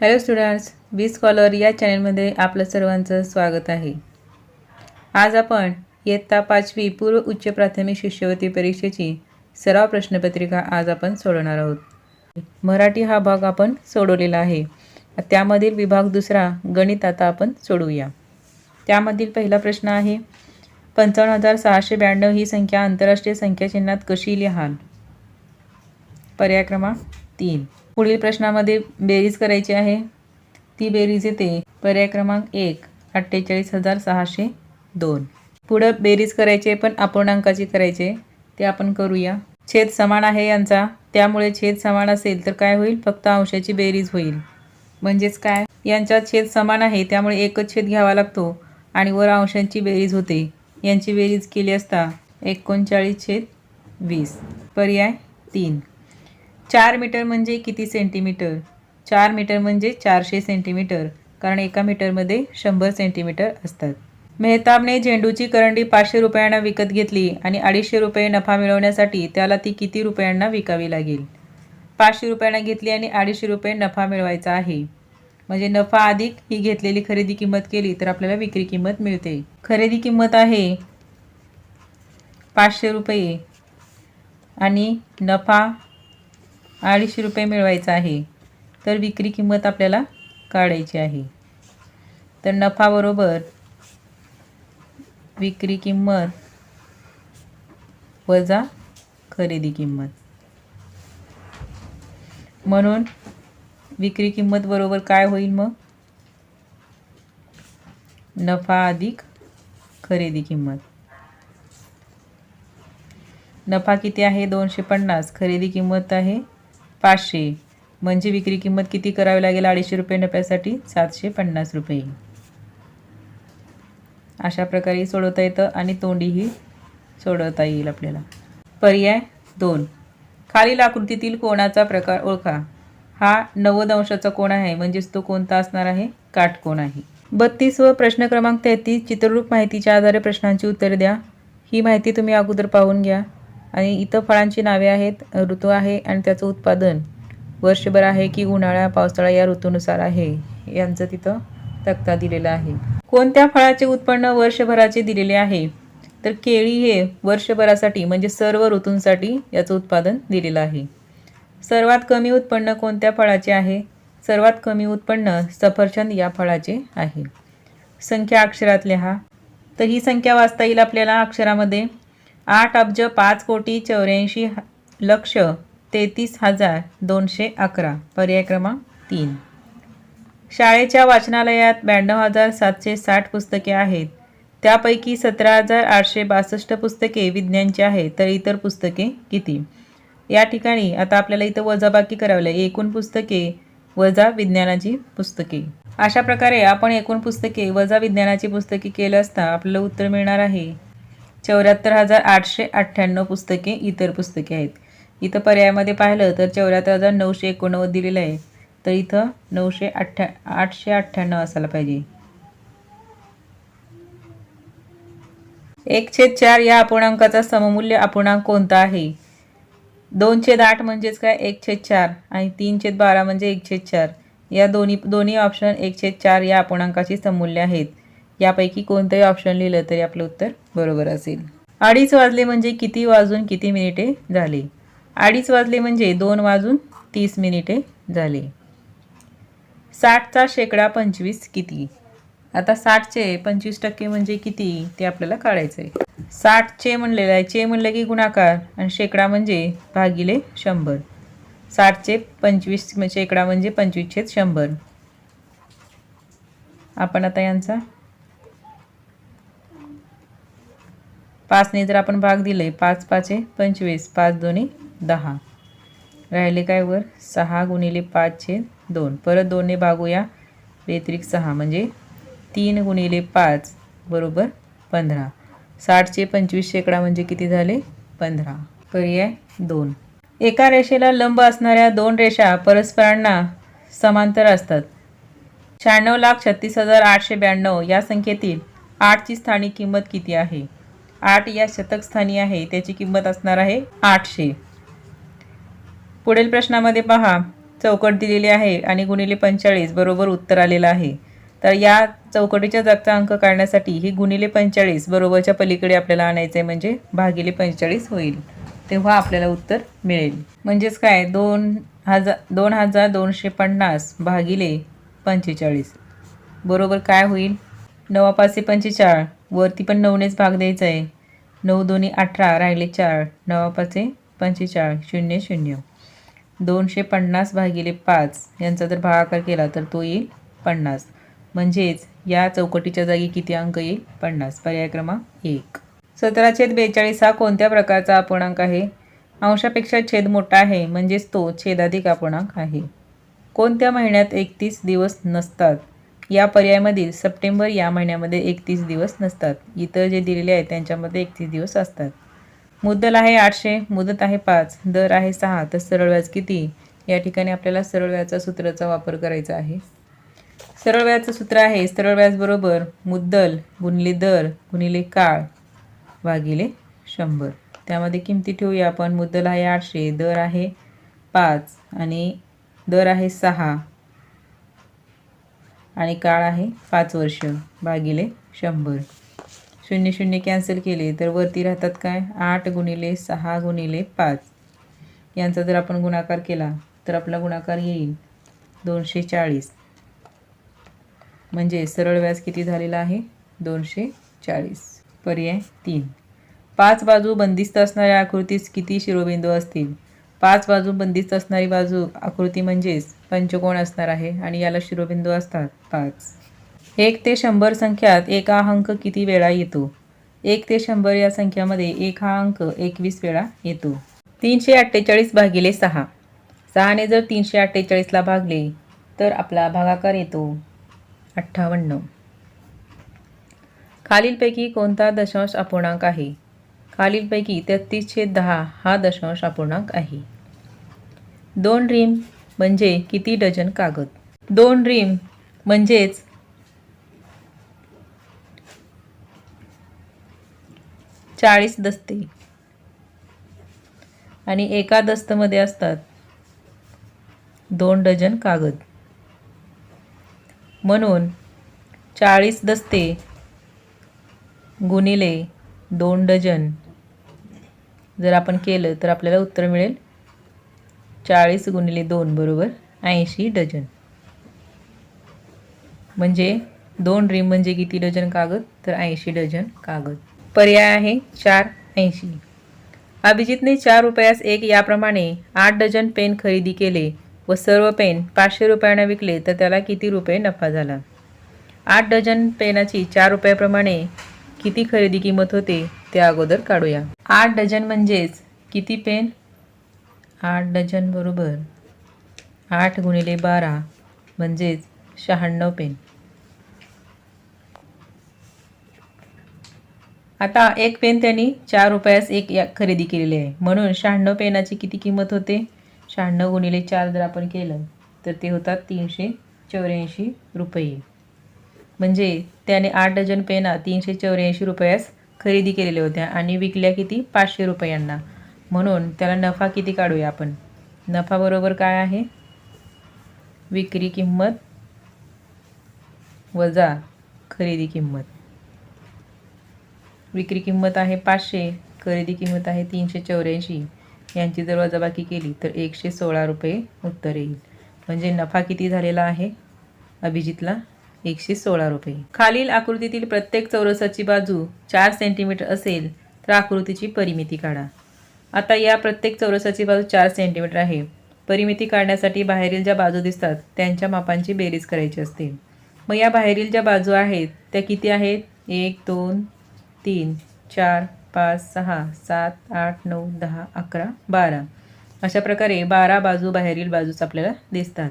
Hello students बी scholar या चॅनलमध्ये आपलं सर्वांचं स्वागत आहे. आज आपण इयत्ता पाचवी पूर्व उच्च प्राथमिक शिष्यवृत्ती परीक्षेची सराव प्रश्नपत्रिका आज आपण सोडवणार आहोत. मराठी हा भाग आपण सोडवलेला आहे. त्यामधील विभाग दुसरा गणित आता आपण सोडवूया. त्यामधील पहिला प्रश्न आहे पंचावन्न हजार सहाशे ब्याण्णव ही संख्या आंतरराष्ट्रीय संख्या चिन्हात कशी लिहाल? पर्याय क्रमांक तीन. पुढील प्रश्नामध्ये बेरीज करायची आहे. ती बेरीज येते. पर्याय क्रमांक एक अठ्ठेचाळीस हजार सहाशे दोन. पुढं बेरीज करायचे पण अपूर्णांकाची करायचे ते आपण करूया. छेद समान आहे यांचा. त्यामुळे छेद समान असेल तर काय होईल? फक्त अंशाची बेरीज होईल. म्हणजेच काय? यांच्यात छेद समान आहे त्यामुळे एकच छेद घ्यावा लागतो आणि वर अंशांची बेरीज होते. यांची बेरीज केली असता एकोणचाळीस छेद वीस. पर्याय तीन. चार मीटर म्हणजे किती सेंटीमीटर? चार मीटर म्हणजे चारशे सेंटीमीटर कारण एका मीटरमध्ये शंभर सेंटीमीटर असतात. मेहताबने झेंडूची करंडी पाचशे रुपयांना विकत घेतली आणि अडीचशे रुपये नफा मिळवण्यासाठी त्याला ती किती रुपयांना विकावी लागेल? पाचशे रुपयांना घेतली आणि अडीचशे रुपये नफा मिळवायचा आहे. म्हणजे नफा अधिक ही घेतलेली खरेदी किंमत केली तर आपल्याला विक्री किंमत मिळते. खरेदी किंमत आहे पाचशे रुपये आणि नफा अडीचशे रुपये मिळवायचा आहे. तर विक्री किंमत आपल्याला काढायची आहे. तर नफाबरोबर विक्री किंमत वजा खरेदी किंमत. म्हणून विक्री किंमत बरोबर काय होईल मग? नफा अधिक खरेदी किंमत. नफा किती आहे? दोनशे पन्नास. खरेदी किंमत आहे पाचशे. म्हणजे विक्री किंमत किती करावी लागेल? अडीचशे रुपये नफ्यासाठी सातशे पन्नास रुपये. अशा प्रकारे सोडवता येतं आणि तोंडीही सोडवता येईल आपल्याला. पर्याय दोन. खालील आकृतीतील कोणाचा प्रकार ओळखा. हा नव्वद अंशाचा कोण आहे? म्हणजेच तो कोणता असणार आहे? काटकोण आहे. बत्तीस व प्रश्न क्रमांक तेहतीस चित्ररूप माहितीच्या आधारे प्रश्नांची उत्तरे द्या. ही माहिती तुम्ही अगोदर पाहून घ्या. आणि इथं फळांची नावे आहेत ऋतू आहे आणि त्याचं उत्पादन वर्षभर आहे की उन्हाळा पावसाळा या ऋतूनुसार आहे यांचं तिथं तक्ता दिलेला आहे. कोणत्या फळाचे उत्पन्न वर्षभराचे दिलेले आहे? तर केळी हे वर्षभरासाठी म्हणजे सर्व ऋतूंसाठी याचं उत्पादन दिलेलं आहे. सर्वात कमी उत्पन्न कोणत्या फळाचे आहे? सर्वात कमी उत्पन्न सफरचंद या फळाचे आहे. संख्या अक्षरात लिहा तर ही संख्या वाचता येईल आपल्याला अक्षरामध्ये. आठ अब्ज पाच कोटी चौऱ्याऐंशी लक्ष तेहतीस हजार दोनशे अकरा. पर्याय क्रमांक तीन. शाळेच्या वाचनालयात ब्याण्णव हजार सातशे साठ पुस्तके आहेत. त्यापैकी सतरा हजार आठशे बासष्ट पुस्तके विज्ञानची आहेत तर इतर पुस्तके किती? या ठिकाणी आता आपल्याला इथं वजाबाकी करावी लागेल एकूण पुस्तके वजा विज्ञानाची पुस्तके. अशा प्रकारे आपण एकूण पुस्तके वजा विज्ञानाची पुस्तके केलं असता आपल्याला उत्तर मिळणार आहे. चौऱ्याहत्तर हजार आठशे अठ्ठ्याण्णव पुस्तके इतर पुस्तके आहेत. इथं पर्यायामध्ये पाहिलं तर चौऱ्याहत्तर हजार नऊशे एकोणनव्वद दिलेलं आहे. तर इथं नऊशे अठ्ठ्या आठशे अठ्ठ्याण्णव असायला पाहिजे. एक छेद चार या अपूर्णांकाचा सममूल्य अपूर्णांक कोणता आहे? दोन छेद आठ म्हणजेच काय? एक छेद चार आणि तीन छेद बारा म्हणजे एक छेद चार. या दोन्ही दोन्ही ऑप्शन एक छेद चार या अपूर्णांकाची सममूल्य आहेत. यापैकी कोणतंही ऑप्शन लिहिलं तरी आपलं उत्तर बरोबर असेल. अडीच वाजले म्हणजे किती वाजून किती मिनिटे झाले? अडीच वाजले म्हणजे दोन वाजून तीस मिनिटे झाले. साठचा शेकडा पंचवीस किती? आता साठचे पंचवीस टक्के म्हणजे किती? ते आपल्याला काढायचं आहे साठचे म्हणलेलं आहे. चे म्हणलं की गुणाकार आणि शेकडा म्हणजे भागिले शंभर. साठचे पंचवीस म्हणजे शेकडा म्हणजे पंचवीसचे शंभर. आपण आता यांचा पाचने जर आपण भाग दिले. पाच पाचे पंचवीस. पाच दोन्ही दहा. राहिले काय वर? सहा गुणिले पाच छेद दोन. परत दोनने भागूया. व्यतिरिक्त सहा. म्हणजे तीन गुणिले पाच बरोबर पंधरा. साठचे पंचवीस शेकडा म्हणजे किती झाले? पंधरा. पर्याय दोन. एका रेषेला लंब असणाऱ्या दोन रेषा परस्परांना समांतर असतात. शहाण्णव लाख छत्तीस हजार आठशे ब्याण्णव. या संख्येतील आठची स्थानिक किंमत किती आहे? आठ या शतकस्थानी आहे. त्याची किंमत असणार आहे आठशे. पुढील प्रश्नामध्ये पहा. चौकट दिलेली आहे आणि गुणिले पंचेचाळीस बरोबर उत्तर आलेलं आहे. तर या चौकटीच्या जागचा अंक काढण्यासाठी ही गुणिले पंचेचाळीस बरोबरच्या पलीकडे आपल्याला आणायचं आहे म्हणजे भागिले पंचेचाळीस होईल. तेव्हा आपल्याला उत्तर मिळेल. म्हणजेच काय? दोन हजार दोन हजार दोनशे पन्नास भागिले पंचेचाळीस. बरोबर काय होईल? नवा पाचशे पंचेचाळ. वरती पण नऊनेच भाग द्यायचा आहे. नऊ दोन्ही अठरा राहिले चार. नवा पाचशे पंचेचाळ शून्य शून्य. दोनशे पन्नास भागिले पाच. यांचा जर भागाकार केला तर तो येईल पन्नास. म्हणजेच या चौकटीच्या जागी किती अंक येईल? पन्नास. पर्याय क्रमांक एक. सतरा छेद बेचाळीस हा कोणत्या प्रकारचा अपूर्णांक आहे? अंशापेक्षा छेद मोठा आहे म्हणजेच तो छेदाधिक अपूर्णांक आहे. कोणत्या महिन्यात एकतीस दिवस नसतात? या पर्यायामधील सप्टेंबर या महिन्यामध्ये एकतीस दिवस नसतात. इतर जे दिलेले आहेत त्यांच्यामध्ये एकतीस दिवस असतात. मुद्दल आहे आठशे मुदत आहे पाच दर आहे सहा तर सरळ व्याज किती? या ठिकाणी आपल्याला सरळ व्याजाचा सूत्राचा वापर करायचा आहे. सरळ व्याजाचं सूत्र आहे सरळ व्याज बरोबर मुद्दल गुणिले दर गुणिले काळ भागिले शंभर. त्यामध्ये किमती ठेवूया आपण. मुद्दल आहे आठशे दर आहे पाच आणि दर आहे सहा. आणि काळ आहे पाच वर्ष. भागिले शंभर. शून्य शून्य कॅन्सल केले तर वरती राहतात काय? आठ गुणिले सहा गुणिले पाच. यांचा जर आपण गुणाकार केला तर आपला गुणाकार येईल दोनशे चाळीस. म्हणजे सरळ व्याज किती झालेला आहे? दोनशे चाळीस. पर्याय तीन. पाच बाजू बंदिस्त असणाऱ्या आकृतीस किती शिरोबिंदू असतील? पाच बाजू बंदिस्त असणारी बाजू आकृती म्हणजेच पंचकोण असणार आहे आणि याला शिरोबिंदू असतात पाच. एक ते शंभर संख्यात एका अंक किती वेळा येतो? एक ते शंभर या संख्यामध्ये एक हा अंक एकवीस वेळा येतो. तीनशे अठ्ठेचाळीस भागिले सहा. सहाने जर तीनशे अठ्ठेचाळीसला भागले तर आपला भागाकार येतो अठ्ठावन्न. खालीलपैकी कोणता दशांश अपूर्णांक आहे? खालीलपैकी तेहतीस छेद दहा हा दशांश अपूर्णांक आहे. दोन रीम म्हणजे किती डझन कागद? दोन रीम म्हणजेच चाळीस दस्ते. आणि एका दस्तमध्ये असतात दोन डझन कागद. म्हणून चाळीस दस्ते गुणिले दोन डझन. जर आपण केलं तर आपल्याला उत्तर मिळेल चाळीस गुणिले दोन बरोबर ऐंशी डझन. म्हणजे दोन रिम म्हणजे किती डझन कागद? तर ऐंशी डझन कागद. पर्याय आहे चार ऐंशी. अभिजितने चार रुपयास एक याप्रमाणे आठ डझन पेन खरेदी केले व सर्व पेन पाचशे रुपयांना विकले तर त्याला किती रुपये नफा झाला? आठ डझन पेनाची चार रुपयाप्रमाणे किती खरेदी किंमत होते ते अगोदर काढूया. आठ डझन म्हणजेच किती पेन? आठ डझन बरोबर. आठ गुणिले बारा म्हणजेच शहाण्णव पेन. आता एक पेन त्यांनी चार रुपयास एक या खरेदी केलेली आहे. म्हणून शहाण्णव पेनाची किती किंमत होते? शहाण्णव गुणिले चार जर आपण केलं तर ते होतात तीनशे चौऱ्याऐंशी रुपये. म्हणजे त्याने आठ डझन पेना तीनशे चौऱ्याऐंशी रुपयास खरेदी केलेल्या होत्या आणि विकल्या किती? पाचशे रुपयांना. म्हणून त्याला नफा किती काढूया आपण? नफा बरोबर काय आहे? विक्री किंमत वजा खरेदी किंमत. विक्री किंमत आहे पाचशे खरेदी किंमत आहे तीनशे चौऱ्याऐंशी. यांची जर वजाबाकी केली तर एकशे सोळा रुपये उत्तर येईल. म्हणजे नफा किती झालेला आहे? अभिजितला एकशे सोळा रुपये. खालील आकृतीतील प्रत्येक चौरसाची बाजू चार सेंटीमीटर असेल तर आकृतीची परिमिती काढा. आता या प्रत्येक चौरसाची बाजू चार सेंटीमीटर आहे. परिमिती काढण्यासाठी बाहेरील ज्या बाजू दिसतात त्यांच्या मापांची बेरीज करायची असते. मग या बाहेरील ज्या बाजू आहेत त्या किती आहेत? एक दोन तीन चार पाच सहा सात आठ नऊ दहा अकरा बारा. अशा प्रकारे बारा बाजू बाहेरील बाजूच आपल्याला दिसतात.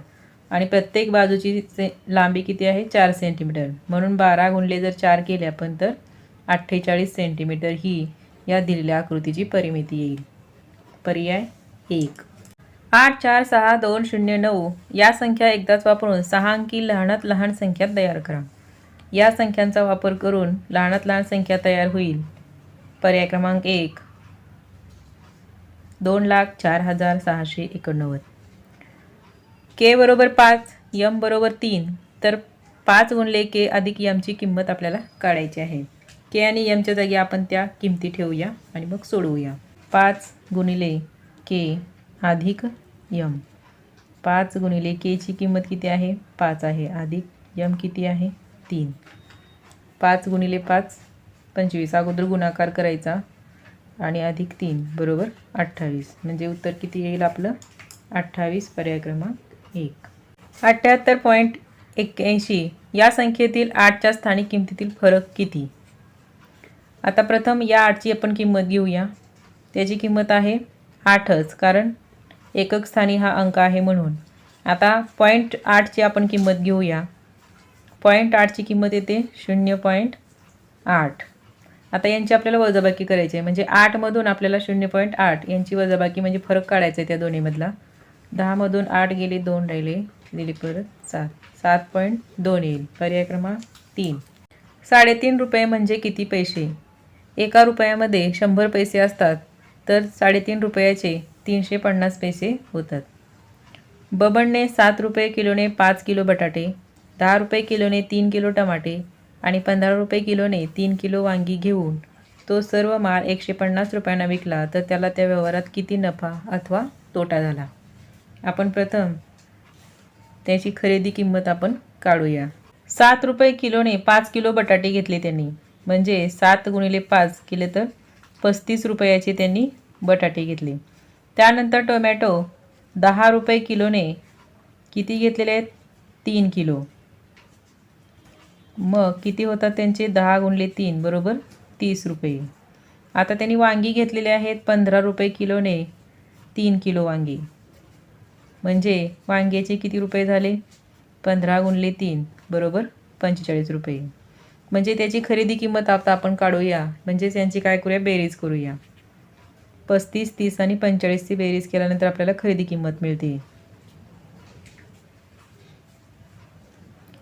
आणि प्रत्येक बाजूची से लांबी किती आहे? चार सेंटीमीटर म्हणून बारा गुणले जर चार केले आपण तर अठ्ठेचाळीस सेंटीमीटर ही या दिलेल्या आकृतीची परिमिती येईल. पर्याय एक. आठ चार सहा दोन शून्य नऊ या संख्या एकदाच वापरून सहा अंकी लहानात लहान संख्या तयार करा. या संख्यांचा वापर करून लहानात लहान संख्या तयार होईल. पर्याय क्रमांक एक. दोन लाख चार हजार सहाशे एकोणनव्वद. के बरोबर पाच यम बरोबर तीन तर पाच गुणले के अधिक यमची किंमत आपल्याला काढायची आहे. के आणि यमच्या जागी आपण त्या किमती ठेवूया आणि मग सोडवूया. पाच गुणिले के अधिक यम. पाच गुणिले केची किंमत किती आहे? पाच आहे. अधिक यम किती आहे? तीन. पाच गुणिले पाच पंचवीस. अगोदर गुणाकार करायचा. आणि अधिक तीन बरोबर अठ्ठावीस. म्हणजे उत्तर किती येईल आपलं? अठ्ठावीस पर्याय क्रमांक एक. अठ्ठ्याहत्तर पॉईंट एक्क्याऐंशी. या संख्येतील आठच्या स्थानिक किमतीतील फरक किती? आता प्रथम या आठची आपण किंमत घेऊया. त्याची किंमत आहे आठच कारण एकक स्थानी हा अंक आहे म्हणून. आता पॉईंट आठची आपण किंमत घेऊया. पॉईंट आठची किंमत येते शून्य पॉईंट आठ. आता यांची आपल्याला वजाबाकी करायची आहे. म्हणजे आठमधून आपल्याला शून्य पॉईंट आठ यांची वजाबाकी म्हणजे फरक काढायचा आहे त्या दोन्हीमधला. दहामधून आठ गेले दोन राहिले दिले परत सात. सात पॉईंट दोन येईल. पर्याय क्रमांक तीन. साडेतीन रुपये म्हणजे किती पैसे? एका रुपयामध्ये शंभर पैसे असतात. तर साडेतीन रुपयाचे तीनशे पन्नास पैसे होतात. बबनने सात रुपये किलोने पाच किलो बटाटे दहा रुपये किलोने तीन किलो टमाटे आणि पंधरा रुपये किलोने तीन किलो वांगी घेऊन तो सर्व माल एकशे पन्नास रुपयांना विकला तर त्याला त्या व्यवहारात किती नफा अथवा तोटा झाला? आपण प्रथम त्याची खरेदी किंमत आपण काढूया. सात रुपये किलोने पाच किलो बटाटे घेतले त्यांनी. म्हणजे सात गुणिले पाच केले तर पस्तीस रुपयाचे त्यांनी बटाटे घेतले. त्यानंतर टोमॅटो दहा रुपये किलोने किती घेतलेले आहेत? तीन किलो. मग किती होतात त्यांचे? दहा गुणले तीन बरोबर? तीस रुपये. आता त्यांनी वांगी घेतलेले आहेत पंधरा रुपये किलोने तीन किलो वांगी. म्हणजे वांग्याचे किती रुपये झाले? पंधरा गुणले तीन बरोबर? पंचेचाळीस रुपये. म्हणजे त्याची खरेदी किंमत आता आपण काढूया. म्हणजेच यांची काय करूया? बेरीज करूया. पस्तीस तीस आणि पंचेचाळीसची बेरीज केल्यानंतर आपल्याला खरेदी किंमत मिळते.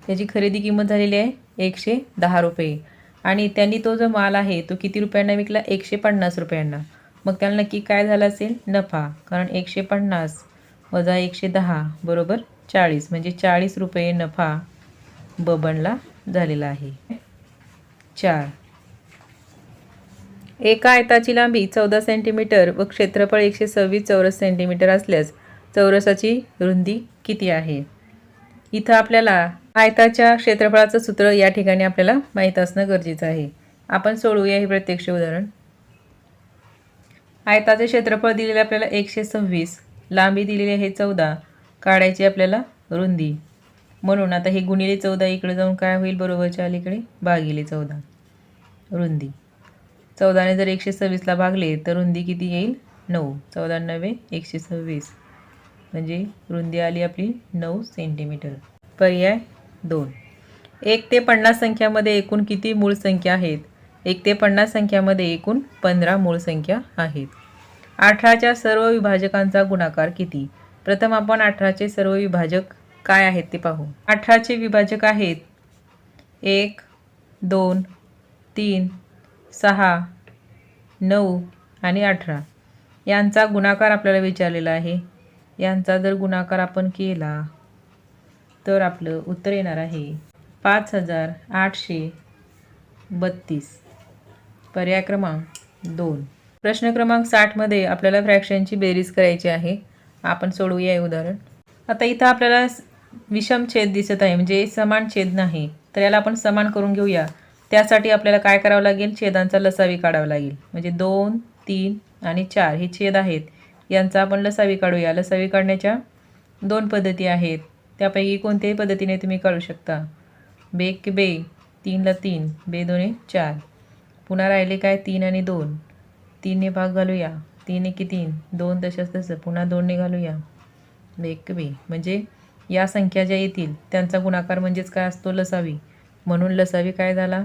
त्याची खरेदी किंमत झालेली आहे एकशे दहा रुपये. आणि त्यांनी तो जो माल आहे तो किती रुपयांना विकला? एकशे पन्नास रुपयांना. मग त्याला नक्की काय झालं असेल? नफा. कारण एकशे पन्नास वजा एकशे दहा बरोबर चाळीस. म्हणजे चाळीस रुपये नफा बबनला झालेला आहे. चार. एका आयताची लांबी चौदा सेंटीमीटर व क्षेत्रफळ एकशे सव्वीस चौरस सेंटीमीटर असल्यास चौरसाची रुंदी किती आहे? इथं आपल्याला आयताच्या क्षेत्रफळाचं सूत्र या ठिकाणी आपल्याला माहीत असणं गरजेचं आहे. आपण सोडवूया हे प्रत्यक्ष उदाहरण. आयताचे क्षेत्रफळ दिलेले आपल्याला एकशे सव्वीस लांबी दिलेली आहे चौदा काढायची आपल्याला रुंदी. म्हणून आता हे गुणिले चौदा इकडे जाऊन काय होईल बरोबरच्या अलीकडे? भागिले चौदा. रुंदी. चौदाने जर एकशे सव्वीसला भागले तर रुंदी किती येईल? नऊ. चौदा नव्हे एकशे सव्वीस. म्हणजे रुंदी आली आपली नऊ सेंटीमीटर. पर्याय दोन. एक ते पन्नास संख्यामध्ये एकूण किती मूळ संख्या आहेत? एक ते पन्नास संख्यामध्ये एकूण पंधरा मूळ संख्या आहेत. अठराच्या सर्व विभाजकांचा गुणाकार किती? प्रथम आपण अठराचे सर्व विभाजक काय आहेत ते पाहू. अठराचे विभाजक आहेत. एक दोन तीन सहा नऊ आणि अठरा. यांचा गुणाकार आपल्याला विचारलेला आहे. यांचा जर गुणाकार आपण केला तर आपलं उत्तर येणार आहे. पाच हजार आठशे बत्तीस. पर्याय क्रमांक दोन. प्रश्न क्रमांक साठमध्ये आपल्याला फ्रॅक्शनची बेरीज करायची आहे. आपण सोडवूया उदाहरण. आता इथं आपल्याला विषम छेद दिसत आहे म्हणजे समान छेद नाही. तर याला आपण समान करून घेऊया. त्यासाठी आपल्याला काय करावं लागेल? छेदांचा लसावी काढावा लागेल. म्हणजे दोन तीन आणि चार हे छेद आहेत. यांचा आपण लसावी काढूया. लसावी काढण्याच्या दोन पद्धती आहेत. त्यापैकी कोणत्याही पद्धतीने तुम्ही काढू शकता. बे की बे. तीनला तीन. बे दोने चार. पुन्हा राहिले काय? तीन आणि दोन. तीनने भाग घालूया. तीन एकी तीन दोन तशाच तसं पुन्हा दोनने घालूया. बे की बे. म्हणजे या संख्या ज्या येतील त्यांचा गुणाकार म्हणजेच काय असतो? लसावी. म्हणून लसावी काय झाला?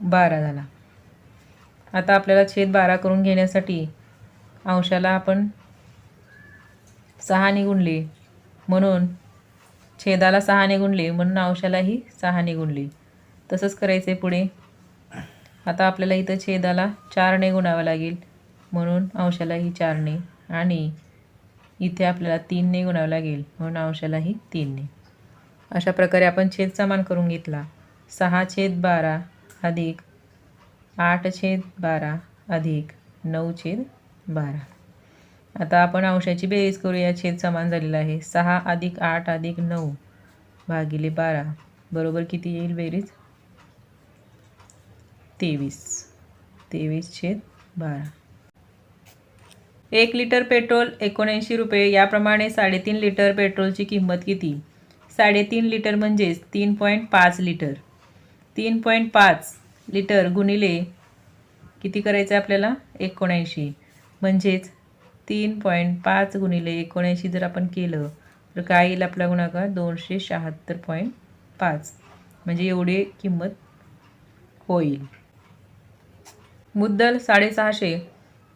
बारा झाला. आता आपल्याला छेद बारा करून घेण्यासाठी अंशाला आपण सहाने गुणले म्हणून छेदाला सहाने गुणले म्हणून अंशालाही सहाने गुणले तसंच करायचं आहे पुढे. आता आपल्याला इथं छेदाला चारने गुणावं लागेल. म्हणून अंशालाही चारने आणि इथे आपल्याला तीनने गुणावं लागेल म्हणून अंशालाही तीनने. अशा प्रकारे आपण छेद समान करून घेतला. सहा छेद बारा अधिक आठ छेद बारा अधिक नऊ छेद बारा. आता आपण अंशाची बेरीज करूया. छेद समान झालेला आहे. सहा अधिक आठ अधिक नऊ भागिले बारा. बरोबर किती येईल बेरीज? तेवीस. तेवीस छेद बारा. एक लिटर पेट्रोल एकोणऐंशी रुपये याप्रमाणे साडेतीन लिटर पेट्रोलची किंमत किती? साडेतीन लिटर म्हणजेच तीन पॉईंट पाच लिटर. तीन पॉईंट पाच लिटर गुणिले किती करायचं आहे आपल्याला? एकोणऐंशी. म्हणजेच तीन पॉईंट पाच गुणिले एकोणऐंशी जर आपण केलं तर काय येईल आपला गुणाकार? दोनशे शहात्तर पॉईंट पाच. म्हणजे एवढी किंमत होईल. मुद्दल साडेसहाशे.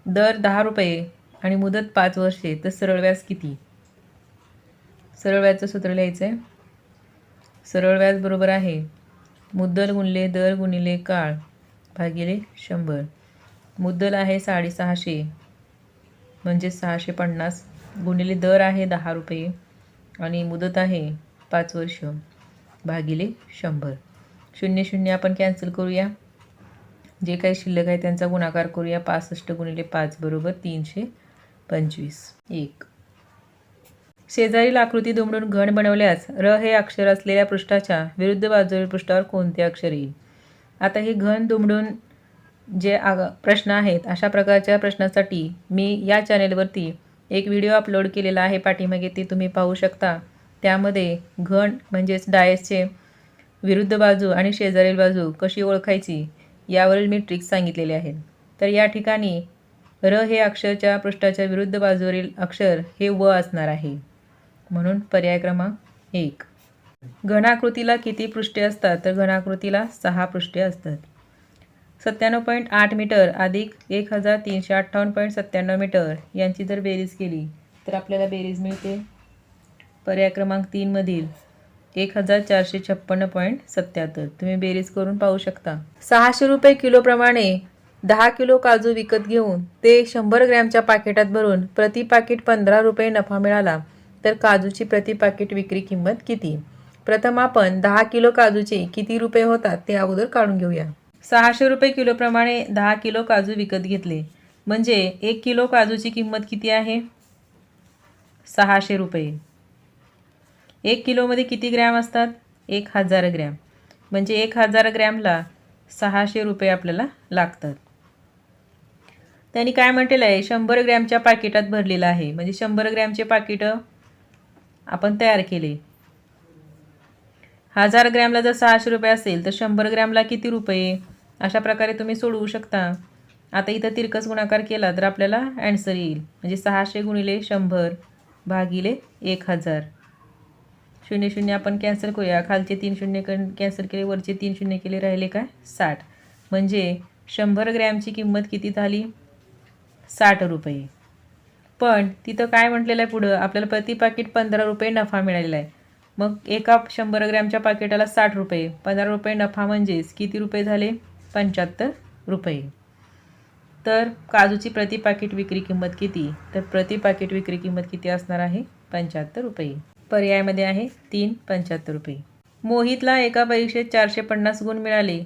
दर दहा रुपये आणि मुदत पाच वर्षे तर सरळ व्याज किती? सरळ व्याजचं सूत्र लिहायचं आहे सरळ व्याज बरोबर आहे. मुद्दल गुणले दर गुणिले काळ भागिले शंभर. मुद्दल आहे साडेसहाशे म्हणजे सहाशे पन्नास गुणिले दर आहे दहा रुपये आणि मुदत आहे पाच वर्ष भागिले शंभर. शून्य शून्य आपण कॅन्सल करूया. जे काही शिल्लक आहे त्यांचा गुणाकार करूया. पासष्ट गुणिले पाच बरोबर तीनशे पंचवीस. एक. शेजारील आकृती दुमडून घण बनवल्यास र हे अक्षर असलेल्या पृष्ठाच्या विरुद्ध बाजूवरील पृष्ठावर कोणते अक्षर येईल? आता हे घन दुमडून जे आग प्रश्न आहेत अशा प्रकारच्या प्रश्नासाठी मी या चॅनेलवरती एक व्हिडिओ अपलोड केलेला आहे पाठीमागे ते तुम्ही पाहू शकता. त्यामध्ये घण म्हणजेच डायसचे विरुद्ध बाजू आणि शेजारील बाजू कशी ओळखायची यावरील मी ट्रिक्स सांगितलेले आहेत. तर या ठिकाणी र हे अक्षरच्या पृष्ठाच्या विरुद्ध बाजूवरील अक्षर हे व असणार आहे. म्हणून पर्याय क्रमांक एक. घनाकृतीला किती पृष्ठे असतात? तर घनाकृतीला सहा पृष्ठे असतात. सत्त्याण्णव पॉईंट आठ मीटर अधिक एक हजार तीनशे अठ्ठावन्न पॉईंट सत्त्याण्णव मीटर यांची जर बेरीज केली तर आपल्याला बेरीज मिळते. पर्याय क्रमांक तीनमधील एक हजार चारशे छप्पन्न पॉईंट सत्याहत्तर तुम्ही बेरीज करून पाहू शकता. सहाशे रुपये किलोप्रमाणे दहा किलो काजू विकत घेऊन ते शंभर ग्रॅमच्या पाकिटात भरून प्रति पाकिट पंधरा रुपये नफा मिळाला. तर काजूची प्रति पाकिट विक्री किंमत किती? प्रथम आपण दहा किलो काजूचे किती रुपये होतात ते अगोदर काढून घेऊया. सहाशे रुपये किलोप्रमाणे दहा किलो काजू विकत घेतले. म्हणजे एक किलो काजूची किंमत किती आहे? सहाशे रुपये. एक किलोमध्ये किती ग्रॅम असतात? एक हजार ग्रॅम. म्हणजे एक हजार ग्रॅमला सहाशे रुपये आपल्याला लागतात. त्यांनी काय म्हटलेलं आहे? शंभर ग्रॅमच्या पाकिटात भरलेलं आहे. म्हणजे शंभर ग्रॅमचे पाकिटं आपण तयार केले. हजार ग्रॅमला जर सहाशे रुपये असेल तर शंभर ग्रॅमला किती रुपये? अशा प्रकारे तुम्ही सोडवू शकता. आता इथं तिरकस गुणाकार केला तर आपल्याला ॲन्सर येईल. म्हणजे सहाशे गुणिले शंभर भागिले एक हजार. शून्य शून्य आपण कॅन्सल करूया. खालचे तीन शून्य कॅन्सल केले वरचे तीन शून्य केले राहिले काय? साठ. म्हणजे शंभर ग्रॅमची किंमत किती झाली? साठ रुपये. पण तिथं काय म्हटलेलं आहे पुढं? आपल्याला प्रति पाकिट पंधरा रुपये नफा मिळालेला आहे. मग एका शंभर ग्रॅमच्या पाकिटाला साठ रुपये. पंधरा रुपये नफा म्हणजेच किती रुपये झाले? पंच्याहत्तर रुपये. तर काजूची प्रति पाकिट विक्री किंमत किती? तर प्रति पाकिट विक्री किंमत किती असणार आहे? पंच्याहत्तर रुपये. पर्यायामध्ये आहे तीन पंच्याहत्तर रुपये. मोहितला एका परीक्षेत चारशे पन्नास गुण मिळाले.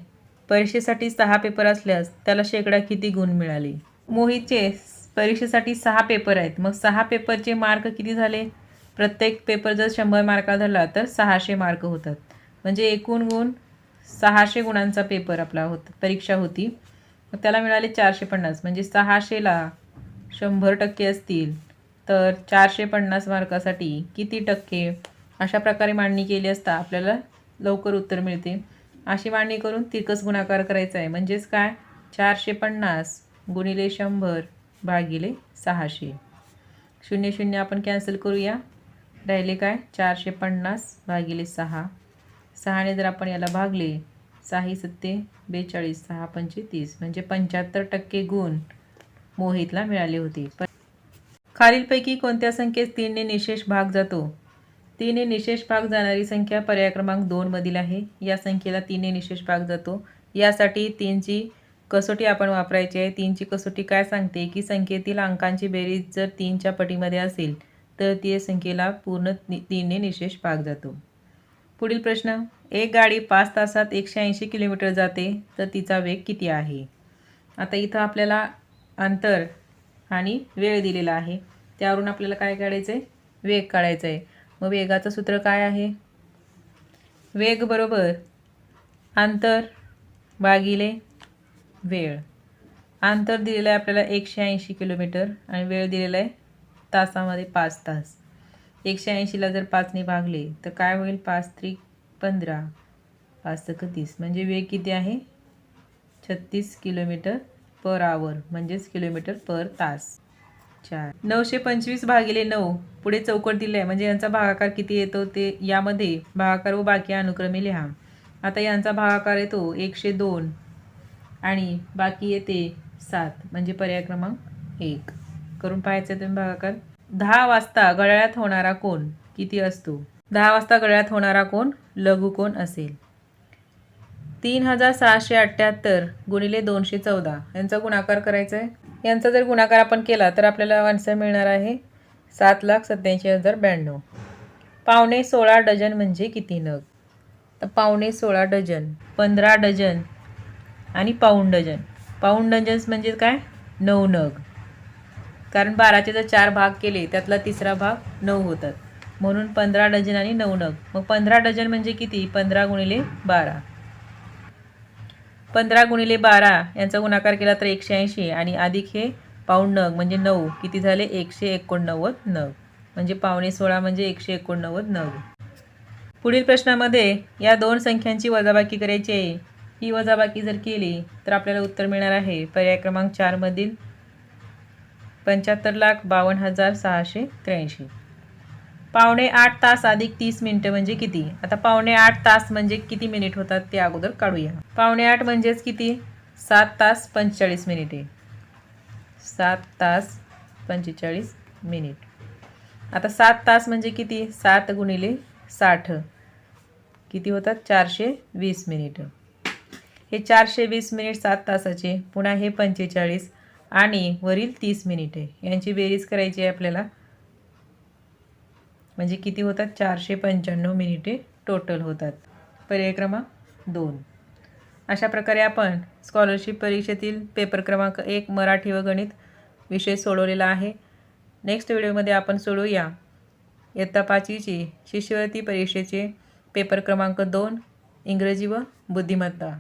परीक्षेसाठी सहा पेपर असल्यास त्याला शेकडा किती गुण मिळाले? मोहितचे परीक्षेसाठी सहा पेपर आहेत. मग सहा पेपरचे मार्क किती झाले? प्रत्येक पेपर जर शंभर मार्का धरला तर सहाशे मार्क होतात. म्हणजे एकूण गुण सहाशे गुणांचा पेपर आपला होता परीक्षा होती. मग त्याला मिळाले चारशे पन्नास. म्हणजे सहाशेला शंभर टक्के असतील तर चारशे पन्नास मार्कासाठी किती टक्के? अशा प्रकारे मांडणी केली असता आपल्याला लवकर उत्तर मिळते. अशी मांडणी करून तिरकस गुणाकार करायचा आहे. म्हणजेच काय? चारशे पन्नास. गुणिले शंभर भागिले सहाशे. शून्य शून्य आपण कॅन्सल करूया. राहिले काय? चारशे पन्नास भागिले सहा. सहाने जर आपण याला भागले सहाही सत्ते बेचाळीस सहा पंचे तीस. म्हणजे पंच्याहत्तर टक्के गुण मोहितला मिळाले होते. पण खालीलपैकी कोणत्या संख्येत तीनने निशेष भाग जातो? तीनने निशेष भाग जाणारी संख्या पर्याय क्रमांक दोनमधील आहे. या संख्येला तीनने निशेष भाग जातो. यासाठी तीनची कसोटी आपण वापरायची आहे तीनची कसोटी काय सांगते की संख्येतील अंकांची बेरीज जर तीनच्या पटीमध्ये असेल तर ती संख्येला पूर्ण तीनने निशेष भाग जातो. पुढील प्रश्न एक गाडी पाच तासात एकशे ऐंशी किलोमीटर जाते तर तिचा वेग किती आहे? आता इथं आपल्याला अंतर आणि वेळ दिलेला आहे. त्यावरून आपल्याला काय काढायचं आहे वेग काढायचा आहे मग वेगाचं सूत्र काय आहे? वेग बरोबर अंतर भागिले वेळ. अंतर दिलेलं आहे आपल्याला एकशे ऐंशी किलोमीटर आणि वेळ दिलेला आहे तासामध्ये पाच तास. एकशे ऐंशीला जर पाचने भागले तर काय होईल? पाच त्रिक पंधरा. पाच तक तीस. म्हणजे वेग किती आहे? छत्तीस किलोमीटर पर आवर. म्हणजेच किलोमीटर पर तास. चार. नऊशे पंचवीस भागिले नऊ. पुढे चौकट दिले आहे म्हणजे यांचा भागाकार किती येतो? ते यामध्ये भागाकार व बाकी अनुक्रमे लिहा. आता यांचा भागाकार येतो एकशे दोन. आणि बाकी येते सात म्हणजे पर्याय क्रमांक एक. करून पाहायचं तुम्ही भागाकार दहा वाजता गळ्यात होणारा कोण किती असतो? दहा वाजता गळ्यात होणारा कोण? लघुकोण असेल? तीन हजार सहाशे अठ्ठ्याहत्तर गुणिले दोनशे चौदा. यांचा गुणाकार करायचा आहे यांचा जर गुणाकार आपण केला तर आपल्याला आन्सर मिळणार आहे सात लाख सत्याऐंशी हजार ब्याण्णव. पावणे सोळा डझन म्हणजे किती नग? तर पावणे सोळा डझन पंधरा डझन आणि पाऊण डझन. पाऊण डझन्स म्हणजे काय? नऊ नग. कारण बाराचे जर चार भाग केले त्यातला तिसरा भाग नऊ होतात. म्हणून पंधरा डझन आणि नऊ नग. मग पंधरा डझन म्हणजे किती? पंधरा गुणिले बारा. पंधरा गुणिले बारा यांचा गुणाकार केला तर एकशे ऐंशी आणि अधिक हे पाऊण नग म्हणजे नऊ. किती झाले? एकशे एकोणनव्वद नग. म्हणजे पावणे सोळा म्हणजे एकशे एकोणनव्वद नग. पुढील प्रश्नामध्ये या दोन संख्यांची वजाबाकी करायची आहे. ही वजाबाकी जर केली तर आपल्याला उत्तर मिळणार आहे. पर्याय क्रमांक चारमधील पंच्याहत्तर लाख बावन्न हजार सहाशे त्र्याऐंशी. पावणे आठ तास अधिक तीस मिनिटं म्हणजे किती? आता पावणे आठ तास म्हणजे किती मिनिट होतात ते अगोदर काढूया. पावणे आठ म्हणजेच किती? सात तास पंचेचाळीस मिनिटे. सात तास पंचेचाळीस मिनिट. आता सात तास म्हणजे किती? सात गुणिले साठ. किती होतात? चारशे वीस मिनिटं. हे चारशे वीस मिनिट सात तासाचे पुन्हा हे पंचेचाळीस आणि वरील तीस मिनिटे. यांची बेरीज करायची आहे आपल्याला. म्हणजे किती होतात? चारशे पंच्याण्णव मिनिटे टोटल होतात. पर्याय क्रमांक दोन. अशा प्रकारे आपण स्कॉलरशिप परीक्षेतील पेपर क्रमांक एक मराठी व गणित विषय सोडवलेला आहे. नेक्स्ट व्हिडिओमध्ये आपण सोडवूया इयत्ता पाचवीची शिष्यवृत्ती परीक्षेचे पेपर क्रमांक दोन इंग्रजी व बुद्धिमत्ता.